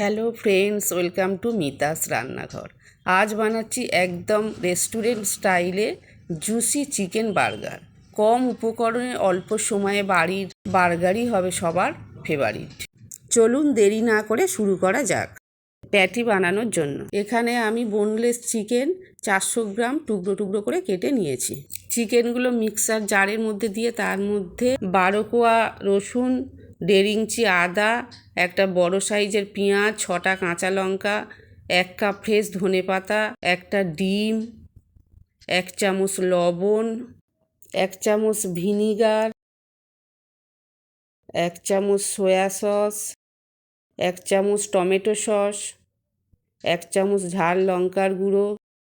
Hello friends, welcome to Mita's Rannaghar. আজ বানাচ্ছি একদম রেস্টুরেন্ট স্টাইলে জুসি চিকেন বার্গার। কম উপকরণে অল্প সময়ে বাড়ির বার্গারই হবে সবার ফেভারিট। চলুন দেরি না করে শুরু করা যাক প্যাটি বানানোর জন্য। এখানে আমি বোনলেস চিকেন চারশো গ্রাম টুকরো টুকরো করে কেটে নিয়েছি। চিকেনগুলো মিক্সার জারের মধ্যে দিয়ে তার মধ্যে বারো কোয়া রসুন দেড় ইঞ্চি আদা, একটা বড় সাইজের পেঁয়াজ, ছটা কাঁচা লঙ্কা, এক কাপ ফ্রেশ ধনে পাতা, একটা ডিম, এক চামচ লবণ, এক চামচ ভিনিগার, এক চামচ সয়া সস, এক চামচ টমেটো সস, এক চামচ ঝাল লঙ্কার গুঁড়ো,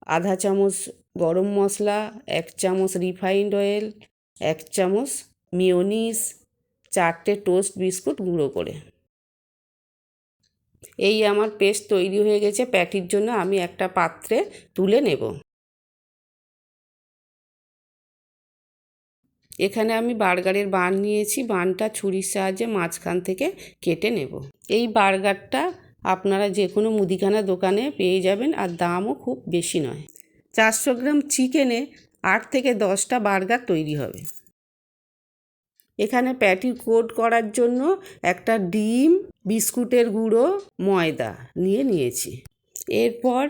আধা চামচ গরম মশলা, এক চামচ রিফাইন্ড অয়েল, এক চামচ মিওনিস চারটে টোস্ট বিস্কুট গুঁড়ো করে। এই আমার পেস্ট তৈরি হয়ে গেছে, প্যাটির জন্য আমি একটা পাত্রে তুলে নেব। এখানে আমি বার্গারের বান নিয়েছি, বানটা ছুরির সাহায্যে মাঝখান থেকে কেটে নেব। এই বার্গারটা আপনারা যে কোনো মুদিখানা দোকানে পেয়ে যাবেন আর দামও খুব বেশি নয়। চারশো গ্রাম চিকেনে আট থেকে দশটা বার্গার তৈরি হবে। এখানে প্যাটি কোট করার জন্য একটা ডিম, বিস্কুটের গুঁড়ো, ময়দা নিয়ে নিয়েছি। এরপর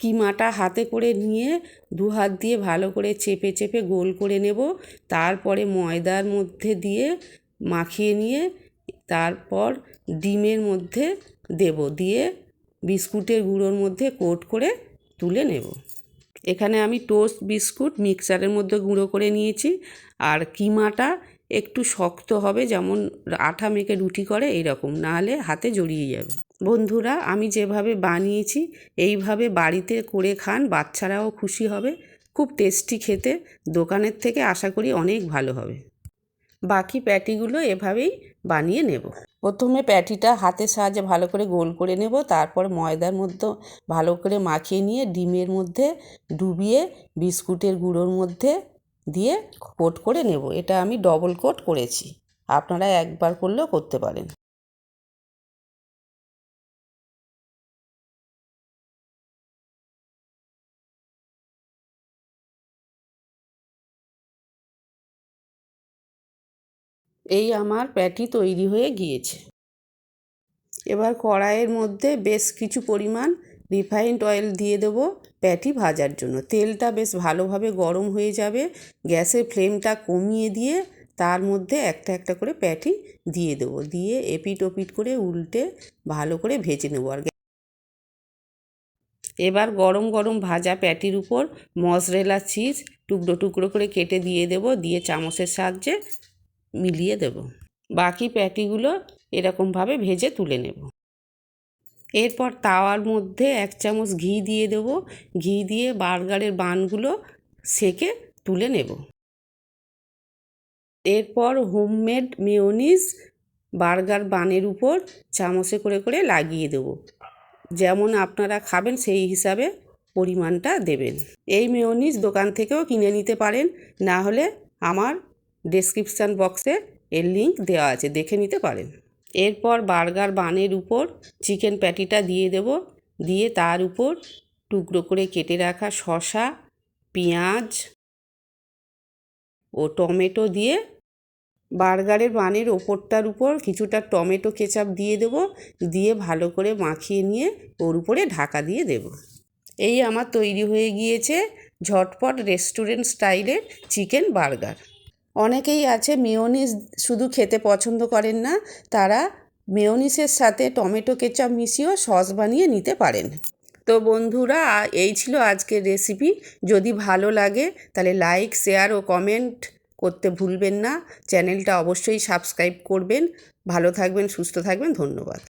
কিমাটা হাতে করে নিয়ে দু হাত দিয়ে ভালো করে চেপে চেপে গোল করে নেব। তারপরে ময়দার মধ্যে দিয়ে মাখিয়ে নিয়ে তারপর ডিমের মধ্যে দেব। দিয়ে বিস্কুটের গুঁড়োর মধ্যে কোট করে তুলে নেব। এখানে আমি টোস্ট বিস্কুট মিক্সারের মধ্যে গুঁড়ো করে নিয়েছি। আর কিমাটা একটু শক্ত হবে, যেমন আঠা মেখে রুটি করে এইরকম, নাহলে হাতে জড়িয়ে যাবে। বন্ধুরা, আমি যেভাবে বানিয়েছি, এইভাবে বাড়িতে করে খান, বাচ্চারাও খুশি হবে, খুব টেস্টি খেতে, দোকানের থেকে আশা করি অনেক ভালো হবে। বাকি প্যাটিগুলো এভাবেই বানিয়ে নেব। প্রথমে প্যাটিটা হাতের সাহায্যে ভালো করে গোল করে নেব, তারপর ময়দার মধ্যে ভালো করে মাখিয়ে নিয়ে ডিমের মধ্যে ডুবিয়ে বিস্কুটের গুঁড়োর মধ্যে দিয়ে কোট করে নেব। এটা আমি ডবল কোট করেছি। আপনারা একবার করলেও করতে পারেন। এই আমার প্যাটি তৈরি হয়ে গিয়েছে। এবার কড়াইয়ের মধ্যে বেশ কিছু পরিমাণ রিফাইন্ড অয়েল দিয়ে দেবো। প্যাটি ভাজার জন্য। তেলটা বেশ ভালোভাবে গরম হয়ে যাবে। গ্যাসের ফ্লেমটা কমিয়ে দিয়ে তার মধ্যে একটা একটা করে প্যাটি দিয়ে দেবো। দিয়ে এপিট ওপিট করে উল্টে ভালো করে ভেজে নেব আর এবার গরম গরম ভাজা প্যাটির উপর মজরেলা চিজ টুকরো টুকরো করে কেটে দিয়ে দেব। দিয়ে চামচের সাহায্যে মিলিয়ে দেব। বাকি প্যাটিগুলো এরকমভাবে ভেজে তুলে নেব। এরপর তাওয়ার মধ্যে এক চামচ ঘি দিয়ে দেবো। ঘি দিয়ে বার্গারের বানগুলো সেকে তুলে নেব। এরপর হোমমেড মেয়োনিজ বার্গার বানের উপর চামচে করে করে লাগিয়ে দেবো। যেমন আপনারা খাবেন সেই হিসাবে পরিমাণটা দেবেন। এই মেয়োনিজ দোকান থেকেও কিনে নিতে পারেন। না হলে আমার ডেসক্রিপশান বক্সে এর লিঙ্ক দেওয়া আছে, দেখে নিতে পারেন। এরপর বার্গার বানের উপর চিকেন প্যাটিটা দিয়ে দেব। দিয়ে তার উপর টুকরো করে কেটে রাখা শশা পেঁয়াজ ও টমেটো দিয়ে বার্গারের বানের ওপরটার উপর কিছুটা টমেটো কেচাপ দিয়ে দেব। দিয়ে ভালো করে মাখিয়ে নিয়ে ওর উপরে ঢাকা দিয়ে দেব। এই আমার তৈরি হয়ে গিয়েছে ঝটপট রেস্টুরেন্ট স্টাইলের চিকেন বার্গার। অনেকেই আছে মেয়োনিজ শুধু খেতে পছন্দ করেন না, তারা মেয়োনিসের সাথে টমেটো কেচাপ মিশিয়েও সস বানিয়ে নিতে পারেন। তো বন্ধুরা, এই ছিল আজকের রেসিপি যদি ভালো লাগে, তাহলে লাইক শেয়ার ও কমেন্ট করতে ভুলবেন না। চ্যানেলটা অবশ্যই সাবস্ক্রাইব করবেন। ভালো থাকবেন, সুস্থ থাকবেন, ধন্যবাদ।